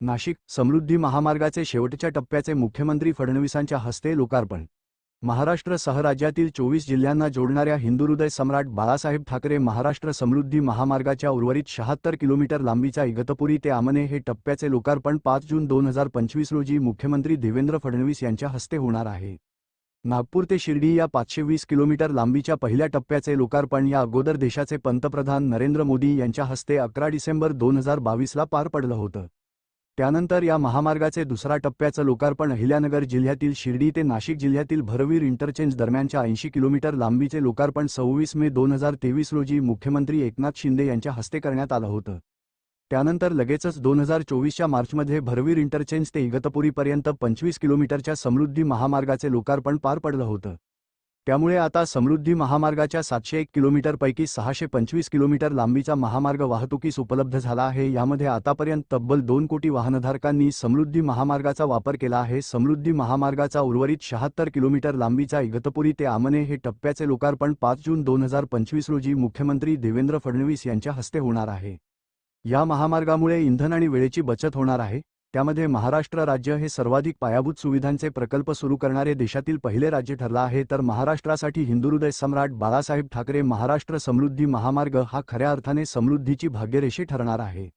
नाशिक समृद्धी महामार्गाचे शेवटच्या टप्प्याचे मुख्यमंत्री फडणवीसांच्या हस्ते लोकार्पण. महाराष्ट्रसह राज्यातील चोवीस जिल्ह्यांना जोडणाऱ्या हिंदुहृदय सम्राट बाळासाहेब ठाकरे महाराष्ट्र समृद्धी महामार्गाच्या उर्वरित शहात्तर किलोमीटर लांबीच्या इगतपुरी ते आमने हे टप्प्याचे लोकार्पण पाच जून दोन हजार पंचवीस रोजी मुख्यमंत्री देवेंद्र फडणवीस यांच्या हस्ते होणार आहे. नागपूर ते शिर्डी या पाचशे वीस किलोमीटर लांबीच्या पहिल्या टप्प्याचे लोकार्पण या अगोदर देशाचे पंतप्रधान नरेंद्र मोदी यांच्या हस्ते अकरा डिसेंबर दोन हजार बावीसला पार पडलं होतं. त्यानंतर या महामार्गाचे दुसरा टप्प्याचं लोकार्पण अहिल्यानगर जिल्ह्यातील शिर्डी ते नाशिक जिल्ह्यातील भरवीर इंटरचेंज दरम्यानच्या ऐंशी किलोमीटर लांबीचे लोकार्पण सव्वीस मे दोन हजार तेवीस रोजी मुख्यमंत्री एकनाथ शिंदे यांच्या हस्ते करण्यात आलं होतं. त्यानंतर लगेचच दोन हजार चोवीसच्या मार्चमध्ये भरवीर इंटरचेंज ते इगतपुरीपर्यंत पंचवीस किलोमीटरच्या समृद्धी महामार्गाचे लोकार्पण पार पडलं होतं. त्यामुळे आता समृद्धी महामार्गाच्या सातशे एक किलोमीटरपैकी सहाशे पंचवीस किलोमीटर लांबीचा महामार्ग वाहतुकीस उपलब्ध झाला आहे. यामध्ये आतापर्यंत तब्बल दोन कोटी वाहनधारकांनी समृद्धी महामार्गाचा वापर केला आहे. समृद्धी महामार्गाचा उर्वरित शहात्तर किलोमीटर लांबीचा इगतपुरी ते आमने हे टप्प्याचे लोकार्पण पाच जून दोन हजार पंचवीस रोजी मुख्यमंत्री देवेंद्र फडणवीस यांच्या हस्ते होणार आहे. या महामार्गामुळे इंधन आणि वेळेची बचत होणार आहे. त्यामध्ये महाराष्ट्र राज्य हे सर्वाधिक पायाभूत सुविधांचे प्रकल्प सुरू करणारे देशातील पहिले राज्य ठरलं आहे तर महाराष्ट्रासाठी हिंदुहृदय सम्राट बाळासाहेब ठाकरे महाराष्ट्र समृद्धी महामार्ग हा खऱ्या अर्थाने समृद्धीची भाग्यरेषी ठरणार आहे.